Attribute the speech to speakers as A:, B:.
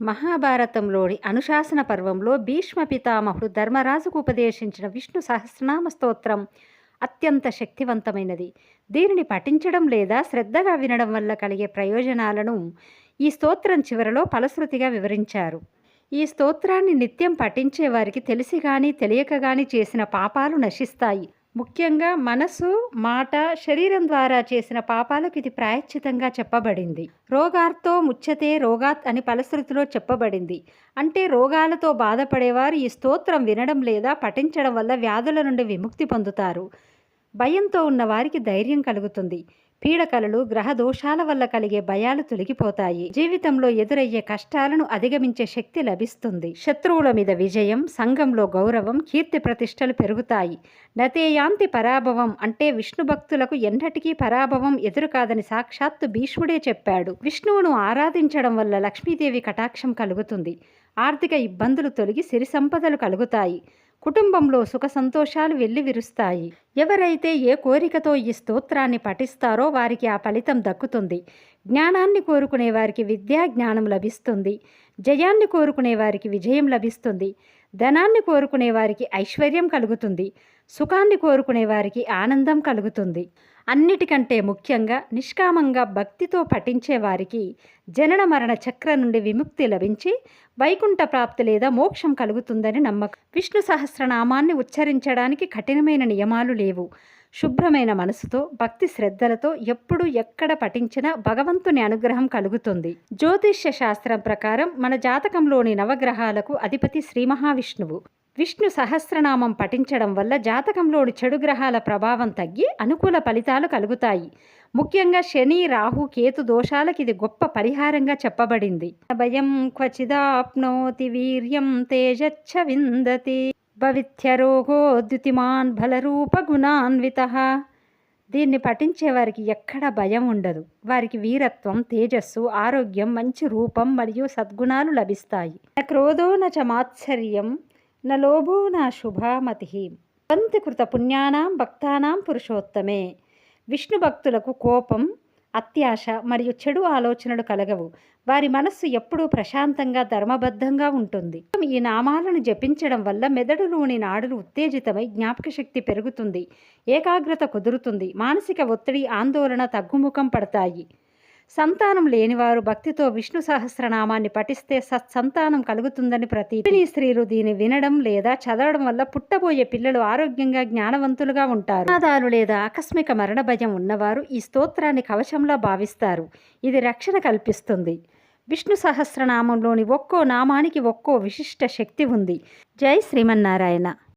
A: మహాభారతంలోని అనుశాసన పర్వంలో భీష్మ పితామహుడు ధర్మరాజుకు ఉపదేశించిన విష్ణు సహస్రనామ స్తోత్రం అత్యంత శక్తివంతమైనది. దీనిని పఠించడం లేదా శ్రద్ధగా వినడం వల్ల కలిగే ప్రయోజనాలను ఈ స్తోత్రం చివరలో ఫలశ్రుతిగా వివరించారు. ఈ స్తోత్రాన్ని నిత్యం పఠించే వారికి తెలిసి కానీ తెలియక కానీ చేసిన పాపాలు నశిస్తాయి. ముఖ్యంగా మనసు మాట శరీరం ద్వారా చేసిన పాపాలకు ఇది ప్రాయశ్చితంగా చెప్పబడింది. రోగార్తో ముచ్చతే రోగాత్ అని ఫలశ్రుతిలో చెప్పబడింది. అంటే రోగాలతో బాధపడేవారు ఈ స్తోత్రం వినడం లేదా పఠించడం వల్ల వ్యాధుల నుండి విముక్తి పొందుతారు. భయంతో ఉన్న వారికి ధైర్యం కలుగుతుంది. పీడకలలు గ్రహ దోషాల వల్ల కలిగే భయాలు తొలగిపోతాయి. జీవితంలో ఎదురయ్యే కష్టాలను అధిగమించే శక్తి లభిస్తుంది. శత్రువుల మీద విజయం సంఘంలో గౌరవం కీర్తి ప్రతిష్టలు పెరుగుతాయి. నతేయాంతి పరాభవం అంటే విష్ణు భక్తులకు ఎన్నటికీ పరాభవం ఎదురు కాదని సాక్షాత్తు భీష్ముడే చెప్పాడు. విష్ణువును ఆరాధించడం వల్ల లక్ష్మీదేవి కటాక్షం కలుగుతుంది. ఆర్థిక ఇబ్బందులు తొలగి సిరి సంపదలు కలుగుతాయి. కుటుంబంలో సుఖ సంతోషాలు వెళ్ళి విరుస్తాయి. ఎవరైతే ఏ కోరికతో ఈ స్తోత్రాన్ని పఠిస్తారో వారికి ఆ ఫలితం దక్కుతుంది. జ్ఞానాన్ని కోరుకునే వారికి విద్యా జ్ఞానం లభిస్తుంది. జయాన్ని కోరుకునే వారికి విజయం లభిస్తుంది. ధనాన్ని కోరుకునే వారికి ఐశ్వర్యం కలుగుతుంది. సుఖాన్ని కోరుకునే వారికి ఆనందం కలుగుతుంది. అన్నిటికంటే ముఖ్యంగా నిష్కామంగా భక్తితో పఠించే వారికి జనన మరణ చక్ర నుండి విముక్తి లభించి వైకుంఠ ప్రాప్తి లేదా మోక్షం కలుగుతుందని నమ్మకం. విష్ణు సహస్రనామాన్ని ఉచ్చరించడానికి కఠినమైన నియమాలు లేవు. శుభ్రమైన మనసుతో భక్తి శ్రద్ధలతో ఎప్పుడు ఎక్కడ పఠించినా భగవంతుని అనుగ్రహం కలుగుతుంది. జ్యోతిష్య శాస్త్రం ప్రకారం మన జాతకంలోని నవగ్రహాలకు అధిపతి శ్రీ మహావిష్ణువు. విష్ణు సహస్రనామం పఠించడం వల్ల జాతకంలోని చెడు గ్రహాల ప్రభావం తగ్గి అనుకూల ఫలితాలు కలుగుతాయి. ముఖ్యంగా శని రాహు కేతు దోషాలకు ఇది గొప్ప పరిహారంగా చెప్పబడింది. భయం క్వచిదాప్నోతి వీర్యం తేజచ్చ విందతి భవిత్యరోగో ద్యుతిమాన్ బలరూప గుణాన్విత. దీన్ని పఠించే వారికి ఎక్కడ భయం ఉండదు. వారికి వీరత్వం తేజస్సు ఆరోగ్యం మంచి రూపం మరియు సద్గుణాలు లభిస్తాయి. క్రోధోనచ మాత్సర్యం న లోభో నా శుభామతి పంతికృత పుణ్యానాం భక్తానాం పురుషోత్తమే. విష్ణు భక్తులకు కోపం అత్యాశ మరియు చెడు ఆలోచనలు కలగవు. వారి మనస్సు ఎప్పుడూ ప్రశాంతంగా ధర్మబద్ధంగా ఉంటుంది. ఈ నామాలను జపించడం వల్ల మెదడులోని నాడులు ఉత్తేజితమై జ్ఞాపక శక్తి పెరుగుతుంది ఏకాగ్రత కుదురుతుంది మానసిక ఒత్తిడి ఆందోళన తగ్గుముఖం పడతాయి. సంతానం లేనివారు భక్తితో విష్ణు సహస్రనామాన్ని పఠిస్తే సత్సంతానం కలుగుతుందని ప్రతి స్త్రీలు దీన్ని వినడం లేదా చదవడం వల్ల పుట్టబోయే పిల్లలు ఆరోగ్యంగా జ్ఞానవంతులుగా ఉంటారు. ప్రమాదాలు లేదా ఆకస్మిక మరణ భయం ఉన్నవారు ఈ స్తోత్రాన్ని కవచంలా భావిస్తారు. ఇది రక్షణ కల్పిస్తుంది. విష్ణు సహస్రనామంలోని ఒక్కో నామానికి ఒక్కో విశిష్ట శక్తి ఉంది. జై శ్రీమన్నారాయణ.